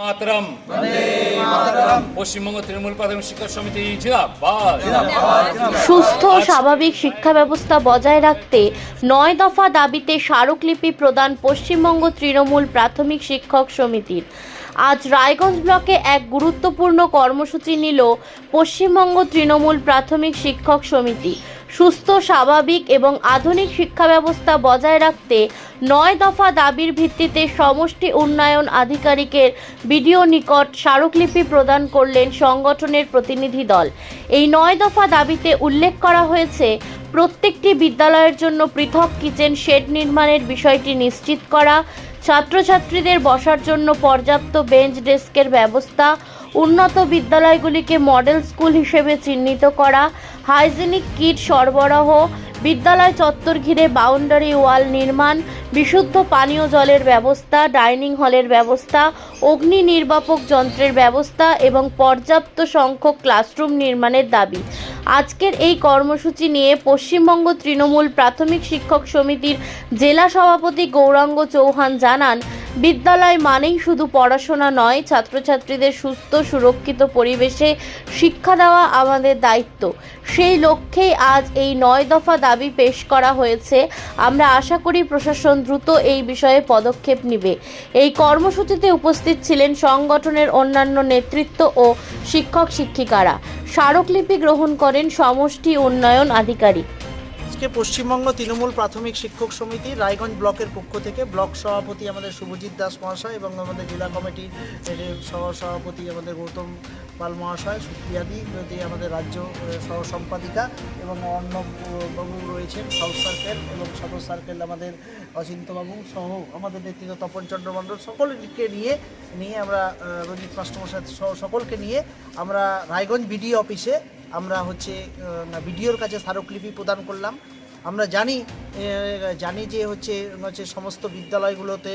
মাতরম। পশ্চিমবঙ্গ তৃণমূল প্রাথমিক শিক্ষা সমিতি সুস্থ স্বাভাবিক শিক্ষা ব্যবস্থা বজায় রাখতে নয় দফা দাবিতে স্মারকলিপি প্রদান পশ্চিমবঙ্গ তৃণমূল প্রাথমিক শিক্ষক সমিতির। আজ রায়গঞ্জ ব্লকে এক গুরুত্বপূর্ণ কর্মসূচি নিল পশ্চিমবঙ্গ তৃণমূল প্রাথমিক শিক্ষক সমিতি। সুস্থ, স্বাভাবিক এবং আধুনিক শিক্ষা ব্যবস্থা বজায় রাখতে নয় দফা দাবির ভিত্তিতে সমষ্টি উন্নয়ন আধিকারিকের বিডিও নিকট স্মারকলিপি প্রদান করলেন সংগঠনের প্রতিনিধি দল। এই নয় দফা দাবিতে উল্লেখ করা হয়েছে প্রত্যেকটি বিদ্যালয়ের জন্য পৃথক কিচেন শেড নির্মাণের বিষয়টি নিশ্চিত করা, ছাত্রছাত্রীদের বসার জন্য পর্যাপ্ত বেঞ্চ ডেস্কের ব্যবস্থা, উন্নত বিদ্যালয়গুলিকে মডেল স্কুল হিসেবে চিহ্নিত করা, হাইজেনিক কিট সরবরাহ বিদ্যালয় চত্বর ঘিরে বাউন্ডারি ওয়াল নির্মাণ, বিশুদ্ধ পানীয় জলের ব্যবস্থা, ডাইনিং হলের ব্যবস্থা, অগ্নি নির্বাপক যন্ত্রের ব্যবস্থা এবং পর্যাপ্ত সংখ্যক ক্লাসরুম নির্মাণের দাবি। আজকের এই কর্মসূচি নিয়ে পশ্চিমবঙ্গ তৃণমূল প্রাথমিক শিক্ষক সমিতির জেলা সভাপতি গৌরাঙ্গ চৌহান জানান বিদ্যালয় মানেই শুধু পড়াশোনা নয়, ছাত্রছাত্রীদের সুস্থ, সুরক্ষিত পরিবেশে শিক্ষা দেওয়া আমাদের দায়িত্ব। সেই লক্ষ্যেই আজ এই নয় দফা দাবি পেশ করা হয়েছে। আমরা আশা করি প্রশাসন দ্রুত এই বিষয়ে পদক্ষেপ নিবে। এই কর্মসূচিতে উপস্থিত ছিলেন সংগঠনের অন্যান্য নেতৃত্ব ও শিক্ষক শিক্ষিকারা স্মারকলিপি গ্রহণ করেন সমষ্টি উন্নয়ন আধিকারিক। আজকে পশ্চিমবঙ্গ তৃণমূল প্রাথমিক শিক্ষক সমিতি রায়গঞ্জ ব্লকের পক্ষ থেকে ব্লক সভাপতি আমাদের শুভজিৎ দাস মহাশয় এবং আমাদের জেলা কমিটির সহ সভাপতি আমাদের গৌতম পাল মহাশয় সুপ্রিয়াদি যদি আমাদের রাজ্য সহ সম্পাদিকা এবং অন্য বাবু রয়েছেন, সাউথ সার্কেল এবং সদর সার্কেল আমাদের অচিন্তবাবু সহ আমাদের নেতৃত্ব তপন চন্দ্র মণ্ডল সকলকে নিয়ে নিয়ে আমরা রঞ্জিত মাস্টারমশাই সহ সকলকে নিয়ে আমরা রায়গঞ্জ বিডিও অফিসে আমরা হচ্ছে ভিডিওর কাছে স্মারকলিপি প্রদান করলাম। আমরা জানি জানি যে হচ্ছে হচ্ছে সমস্ত বিদ্যালয়গুলোতে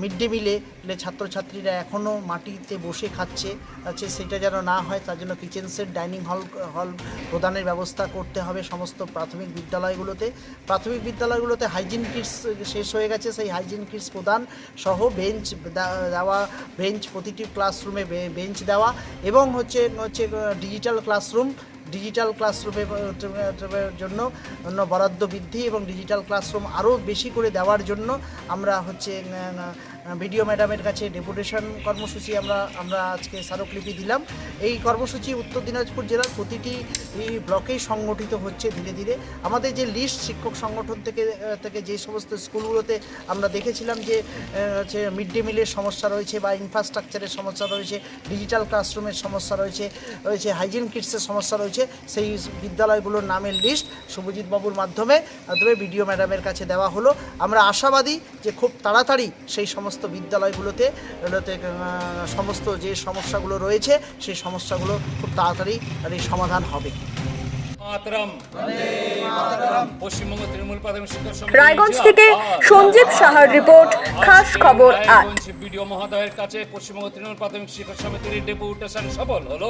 মিড ডে মিলে ছাত্রছাত্রীরা এখনও মাটিতে বসে খাচ্ছে, আছে সেটা যেন না হয়, তার জন্য কিচেন সেট ডাইনিং হল হল প্রদানের ব্যবস্থা করতে হবে সমস্ত প্রাথমিক বিদ্যালয়গুলোতে। প্রাথমিক বিদ্যালয়গুলোতে হাইজিন কিটস শেষ হয়ে গেছে, সেই হাইজিন কিটস প্রদান সহ বেঞ্চ দেওয়া বেঞ্চ প্রতিটি ক্লাসরুমে বেঞ্চ দেওয়া এবং হচ্ছে হচ্ছে ডিজিটাল ক্লাসরুম ডিজিটাল ক্লাসরুমের জন্য বরাদ্দ বৃদ্ধি এবং ডিজিটাল ক্লাসরুম আরও বেশি করে দেওয়ার জন্য আমরা হচ্ছে বিডিও ম্যাডামের কাছে ডেপুটেশন কর্মসূচি আমরা আমরা আজকে স্মারকলিপি দিলাম। এই কর্মসূচি উত্তর দিনাজপুর জেলার প্রতিটি ব্লকেই সংগঠিত হচ্ছে ধীরে ধীরে। আমাদের যে লিস্ট শিক্ষক সংগঠন থেকে থেকে যে সমস্ত স্কুলগুলোতে আমরা দেখেছিলাম যে হচ্ছে মিড ডে মিলের সমস্যা রয়েছে বা ইনফ্রাস্ট্রাকচারের সমস্যা রয়েছে ডিজিটাল ক্লাসরুমের সমস্যা রয়েছে রয়েছে হাইজিন কিটসের সমস্যা রয়েছে, সেই বিদ্যালয়গুলোর নামের লিস্ট শুভজিৎ বাবুর মাধ্যমে মাধ্যমে বিডিও ম্যাডামের কাছে দেওয়া হলো। আমরা আশাবাদী যে খুব তাড়াতাড়ি সেই সমস্ত বিদ্যালয়গুলোতে সমস্ত যে সমস্যাগুলো রয়েছে সেই সমস্যাগুলো খুব তাড়াতাড়ি সমাধান হবে। রায়গঞ্জ থেকে সঞ্জীব সাহার রিপোর্ট খাস খবর আজ। বিডিও মহোদয়ের কাছে পশ্চিমবঙ্গ তৃণমূল প্রাথমিক শিক্ষক সমিতির ডেপুটেশন সফল হলো।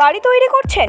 বাড়ি তৈরি করছেন?